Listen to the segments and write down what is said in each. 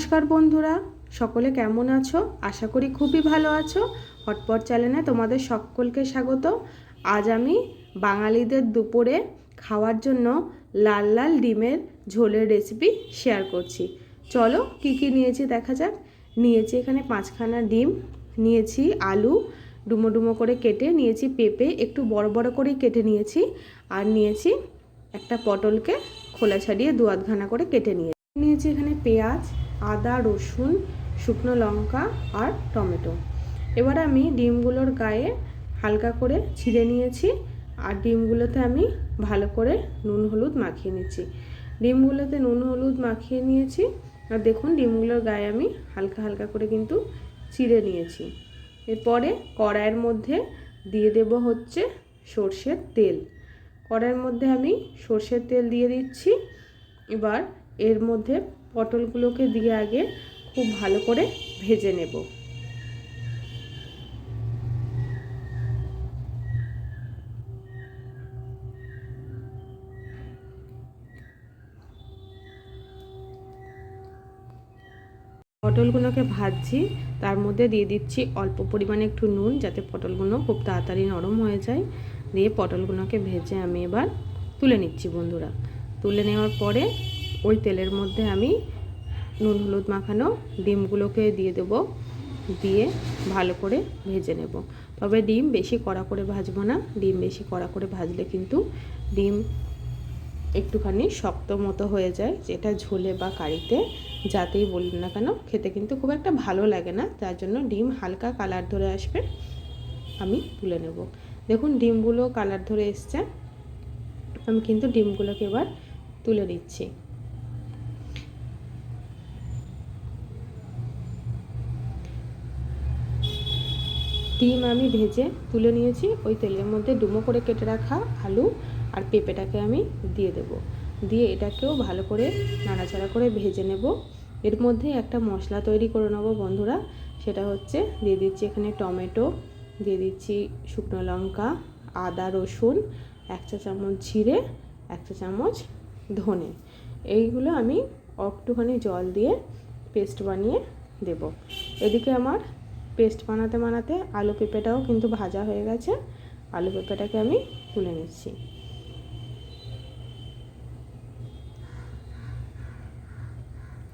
নমস্কার বন্ধুরা, সকলে কেমন আছো? আশা করি খুবই ভালো আছো। হটপট চ্যানেলে তোমাদের সকলকে স্বাগত। আজ আমি বাঙালিদের দুপুরে খাওয়ার জন্য লাল লাল ডিমের ঝোলের রেসিপি শেয়ার করছি। চলো কি কি নিয়েছি দেখা যাক। নিয়েছি এখানে পাঁচখানা ডিম, নিয়েছি আলু, ডুমো ডুমো করে কেটে নিয়েছি পেঁপে, একটু বড় বড় করেই কেটে নিয়েছি। আর নিয়েছি একটা পটলকে খোলা ছাড়িয়ে দু আধখানা করে কেটে নিয়ে নিয়েছি এখানে পেঁয়াজ আদা, রসুন, শুকনো লঙ্কা আর টমেটো। এবার আমি ডিমগুলোর গায়ে হালকা করে ছিঁড়ে নিয়েছি আর ডিমগুলোতে আমি ভালো করে নুন, হলুদ মাখিয়ে নিচ্ছি। ডিমগুলোতে নুন, হলুদ মাখিয়ে নিয়েছি আর দেখুন ডিমগুলোর গায়ে আমি হালকা হালকা করে কিন্তু চিড়ে নিয়েছি। এরপরে কড়াইয়ের মধ্যে দিয়ে দেব হচ্ছে সর্ষের তেল। কড়াইয়ের মধ্যে আমি সর্ষের তেল দিয়ে দিচ্ছি। এবার এর মধ্যে পটলগুলোকে দিয়ে আগে খুব ভালো করে ভেজে নেব। পটলগুলোকে ভাজছি, তার মধ্যে দিয়ে দিচ্ছি অল্প পরিমাণে একটু নুন, যাতে পটলগুলো খুব তাড়াতাড়ি নরম হয়ে যায়। দিয়ে পটলগুলোকে ভেজে আমি এবার তুলে নিচ্ছি বন্ধুরা। তুলে নেওয়ার পরে ওই তেলের মধ্যে আমি নুন, হলুদ মাখানো ডিমগুলোকে দিয়ে দেবো। দিয়ে ভালো করে ভেজে নেব। তবে ডিম বেশি কড়া করে ভাজবো না। ডিম বেশি কড়া করে ভাজলে কিন্তু ডিম একটুখানি শক্ত মতো হয়ে যায়, যেটা ঝোলে বা কারিতে যাতেই বলুন না কেন, খেতে কিন্তু খুব একটা ভালো লাগে না। তার জন্য ডিম হালকা কালার ধরে আসবে, আমি তুলে নেব। দেখুন, ডিমগুলো কালার ধরে এসছে। আমি কিন্তু ডিমগুলোকে এবার তুলে নিচ্ছি। ডিম আমি ভেজে তুলে নিয়েছি। ওই তেলের মধ্যে ডুমো করে কেটে রাখা আলু আর পেঁপেটাকে আমি দিয়ে দেব। দিয়ে এটাকেও ভালো করে নাড়াচাড়া করে ভেজে নেব। এর মধ্যে একটা মশলা তৈরি করে নেব বন্ধুরা। সেটা হচ্ছে দিয়ে দিচ্ছি এখানে টমেটো, দিয়ে দিচ্ছি শুকনো লঙ্কা, আদা, রসুন, এক চা চামচ জিরে, এক চা চামচ ধনে। এইগুলো আমি একটুখানি জল দিয়ে পেস্ট বানিয়ে দেব। এদিকে আমার পেস্ট বানাতে বানাতে আলু পেঁপেটাও কিন্তু ভাজা হয়ে গেছে। আলু পেঁপেটাকে আমি তুলে নিচ্ছি।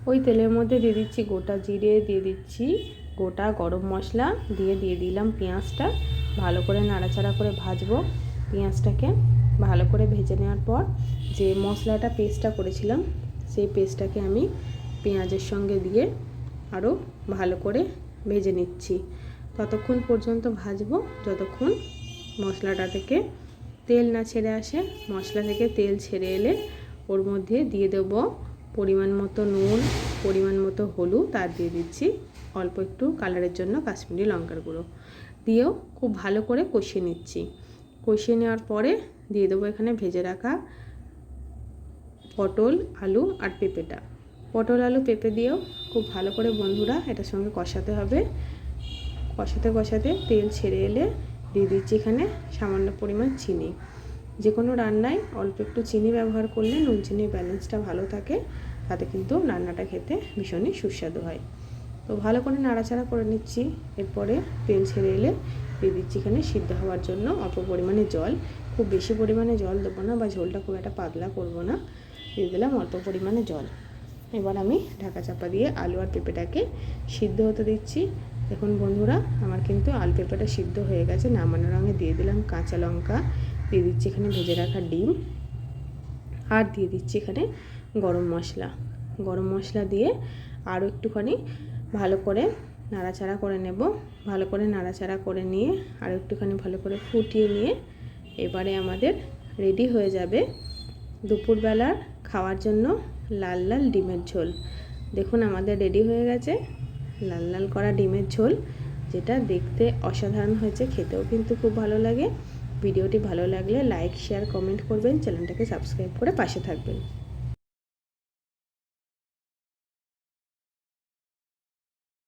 ওই তেলের মধ্যে দিয়ে দিচ্ছি গোটা জিরে, দিয়ে দিচ্ছি গোটা গরম মশলা, দিয়ে দিয়ে দিলাম পেঁয়াজটা। ভালো করে নাড়াচাড়া করে ভাজবো পেঁয়াজটাকে। ভালো করে ভেজে নেওয়ার পর যে মশলাটা পেস্টটা করেছিলাম, সেই পেস্টটাকে আমি পেঁয়াজের সঙ্গে দিয়ে আরও ভালো করে ভেজে নিচ্ছি। ততক্ষণ পর্যন্ত ভাজবো, যতক্ষণ মশলাটা থেকে তেল না ছেড়ে আসে। মশলা থেকে তেল ছেড়ে এলে ওর মধ্যে দিয়ে দেব পরিমাণ মতো নুন, পরিমাণ মতো হলুদ আর দিয়ে দিচ্ছি অল্প একটু কালারের জন্য কাশ্মীরি লঙ্কার গুঁড়ো। দিয়েও খুব ভালো করে কষিয়ে নিচ্ছি। কষিয়ে নেওয়ার পরে দিয়ে দেবো এখানে ভেজে রাখা পটল, আলু আর পেঁপেটা। পটল আলু পেঁপে দিয়েও খুব ভালো করে বন্ধুরা এটার সঙ্গে কষাতে হবে। কষাতে কষাতে তেল ছেড়ে এলে দিয়ে দিচ্ছি এখানে সামান্য পরিমাণ চিনি। যে কোনো রান্নায় অল্প একটু চিনি ব্যবহার করলে নুন চিনির ব্যালেন্সটা ভালো থাকে, তাতে কিন্তু রান্নাটা খেতে ভীষণই সুস্বাদু হয়। তো ভালো করে নাড়াচাড়া করে নিচ্ছি, এরপরে তেল ছেড়ে এলে দিয়ে দিচ্ছি এখানে সিদ্ধ হওয়ার জন্য অল্প পরিমাণে জল। খুব বেশি পরিমাণে জল দেবো না বা ঝোলটা খুব একটা পাতলা করব না, দিয়ে দিলাম অল্প পরিমাণে জল। এবার আমি ঢাকা চাপা দিয়ে আলু আর পেঁপেটাকে সিদ্ধ হতে দিচ্ছি। দেখুন বন্ধুরা, আমার কিন্তু আলু পেঁপেটা সিদ্ধ হয়ে গেছে। নামানোর রঙে দিয়ে দিলাম কাঁচা লঙ্কা। দিয়ে দিচ্ছি এখানে ভেজে রাখা ডিম। আর দিয়ে দিচ্ছি এখানে গরম মশলা। গরম মশলা দিয়ে আরও একটুখানি ভালো করে নাড়াচাড়া করে নেব। ভালো করে নাড়াচাড়া করে নিয়ে আর একটুখানি ভালো করে ফুটিয়ে নিয়ে এবারে আমাদের রেডি হয়ে যাবে দুপুরবেলার খাওয়ার জন্য। লাল লাল ডিমের ঝোল। দেখুন আমাদের রেডি হয়ে গেছে। লাল লাল করা ডিমের ঝোল, যেটা দেখতে অসাধারণ হয়েছে, খেতেও কিন্তু খুব ভালো লাগে। ভিডিওটি ভালো লাগলে লাইক শেয়ার কমেন্ট করবেন। চ্যানেলটাকে সাবস্ক্রাইব করে পাশে থাকবেন।